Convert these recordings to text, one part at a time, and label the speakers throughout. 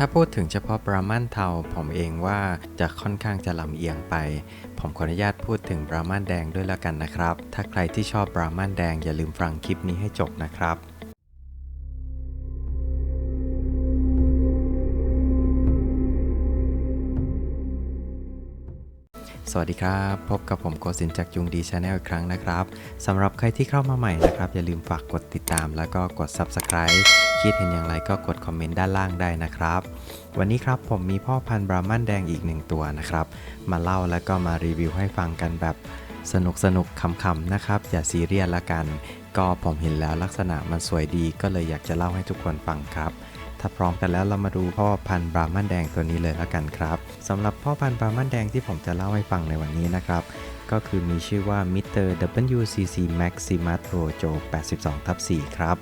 Speaker 1: ถ้าพูดถึงเฉพาะบราหมันเทาผมเองว่าจะค่อนข้างจะลำเอียงไป ผมขออนุญาตพูดถึงบราหมันแดงด้วยแล้วกันนะครับ ถ้าใครที่ชอบบราหมันแดงอย่าลืมฟังคลิปนี้ให้จบนะครับสวัสดีครับ พบกับผมโกสินจากจุงดีชาแนลอีกครั้งนะครับสำหรับใครที่เข้ามาใหม่นะครับ อย่าลืมฝากกดติดตามแล้วก็กด Subscribe คิดเห็นอย่างไรก็กดคอมเมนต์ด้านล่างได้นะครับ วันนี้ครับผมมีพ่อพันธุ์บราหมันแดงอีกหนึ่งตัวนะครับ มาเล่าแล้วก็มารีวิวให้ฟังกันแบบสนุกสนุกๆขำๆนะครับ อย่าซีเรียสละกัน ก็ผมเห็นแล้วลักษณะมันสวยดีก็เลยอยากจะเล่าให้ทุกคนฟังครับถ้าพร้อมกันแล้วเรามาดูพ่อพันธุ์บราหมันแดงตัวนี้เลยละกันครับสำหรับพ่อพันธุ์บราหมันแดงที่ผมจะเล่าให้ฟังในวันนี้นะครับ ก็คือมีชื่อว่า Mr. WCC Maximus Rojo 82ทับ4ครับ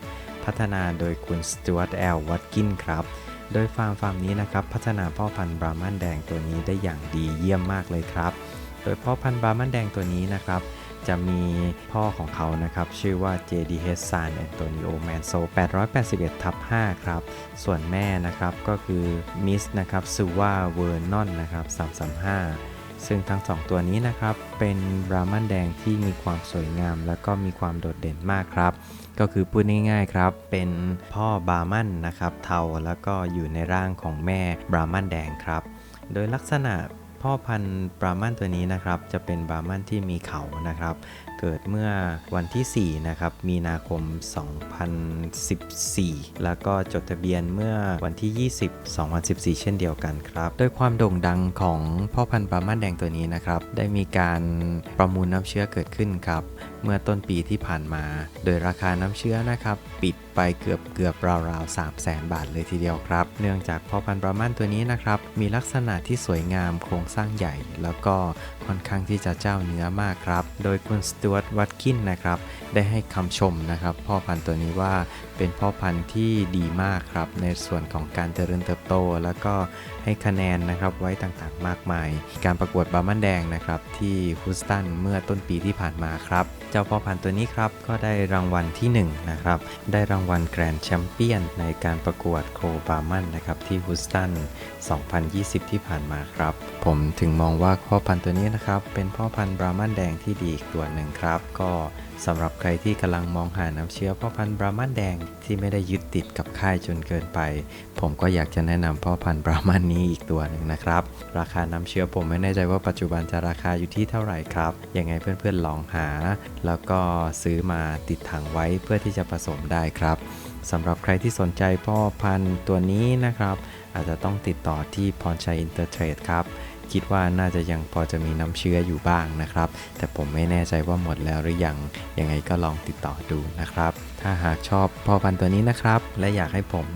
Speaker 1: พัฒนาโดยคุณ Stuart L. Watkin ครับ โดยฟาร์มฟาร์มนี้นะครับพัฒนาพ่อพันธุ์บราหมันแดงตัวนี้ได้อย่างดีเยี่ยมมากเลยครับ โดยพ่อพันธุ์บราหมันแดงตัวนี้นะครับจะมีพ่อของเขานะครับ ชื่อว่า JDH San Antonio Manso 881ทับ5ครับ ส่วนแม่นะครับก็คือ Miss นะครับ s u w a Vernon นะครับ335 ซึ่งทั้งสองตัวนี้นะครับ เป็นบรามันแดงที่มีความสวยงาม และก็มีความโดดเด่นมากครับ ก็คือพูดง่ายๆครับ เป็นพ่อบรามันนะครับ เทาแล้วก็อยู่ในร่างของแม่บรามันแดงครับ โดยลักษณะพ่อพันธุ์บรามันตัวนี้นะครับ จะเป็นบรามันที่มีเขานะครับเกิดเมื่อวันที่ 4 นะครับ มีนาคม 2014 แล้วก็จดทะเบียนเมื่อวันที่ 20 2014 เช่นเดียวกันครับ โดยความโด่งดังของพ่อพันธุ์บราหมันแดงตัวนี้นะครับ ได้มีการประมูลน้ำเชื้อเกิดขึ้นครับ เมื่อต้นปีที่ผ่านมา โดยราคาน้ำเชื้อนะครับ ปิดไปเกือบเกือบราวๆ 3 0 0แสนบาทเลยทีเดียวครับ เนื่องจากพ่อพันธุ์บราหมันตัวนี้นะครับ มีลักษณะที่สวยงามโครงสร้างใหญ่ แล้วก็ค่อนข้างที่จะเจ้าเนื้อมากครับ โดยคุณสตู art วัตกินนะครับ ได้ให้คำชมนะครับ พ่อพันธุ์ตัวนี้ว่าเป็นพ่อพันธุ์ที่ดีมากครับ ในส่วนของการเจริญเติบโต แล้วก็ให้คะแนนนะครับไว้ต่างๆ มากมาย การประกวดบาร์มันแดงนะครับที่ฮูสตันเมื่อต้นปีที่ผ่านมาครับ เจ้าพ่อพันธุ์ตัวนี้ครับ ก็ได้รางวัลที่1นะครับได้รางวัลแกรนด์แชมเปี้ยนในการประกวดโคบาร์มันนะครับที่ฮูสตัน 2020 ที่ผ่านมาครับ ผมถึงมองว่าพ่อพันธุ์ตัวนี้นะครับเป็นพ่อพันธุ์บรามันแดงที่ดีอีกตัวหนึ่งครับ ก็สำหรับใครที่กำลังมองหาน้ำเชื้อพ่อพันธุ์บรามันแดงที่ไม่ได้ยึดติดกับค่ายจนเกินไป ผมก็อยากจะแนะนำพ่อพันธุ์บรามันนี้อีกตัวหนึ่งนะครับ ราคาน้ำเชื้อผมไม่แน่ใจว่าปัจจุบันจะราคาอยู่ที่เท่าไหร่ครับ ยังไงเพื่อนๆลองหา แล้วก็ซื้อมาติดถังไว้เพื่อที่จะผสมได้ครับสำหรับใครที่สนใจพ่อพันธุ์ตัวนี้นะครับ อาจจะต้องติดต่อที่พรชัยอินเตอร์เทรดครับ คิดว่าน่าจะยังพอจะมีน้ำเชื้ออยู่บ้างนะครับ แต่ผมไม่แน่ใจว่าหมดแล้วหรือยังยังไงก็ลองติดต่อดูนะครับ ถ้าหากชอบพ่อพันธุ์ตัวนี้นะครับ และอยากให้ผม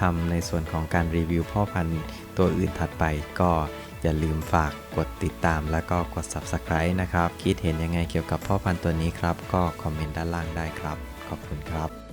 Speaker 1: ทำในส่วนของการรีวิวพ่อพันธุ์ตัวอื่นถัดไปก็อย่าลืมฝากกดติดตามแล้วก็กด Subscribe นะครับ คิดเห็นยังไงเกี่ยวกับพ่อพันธุ์ตัวนี้ครับ ก็คอมเมนต์ด้านล่างได้ครับ ขอบคุณครับ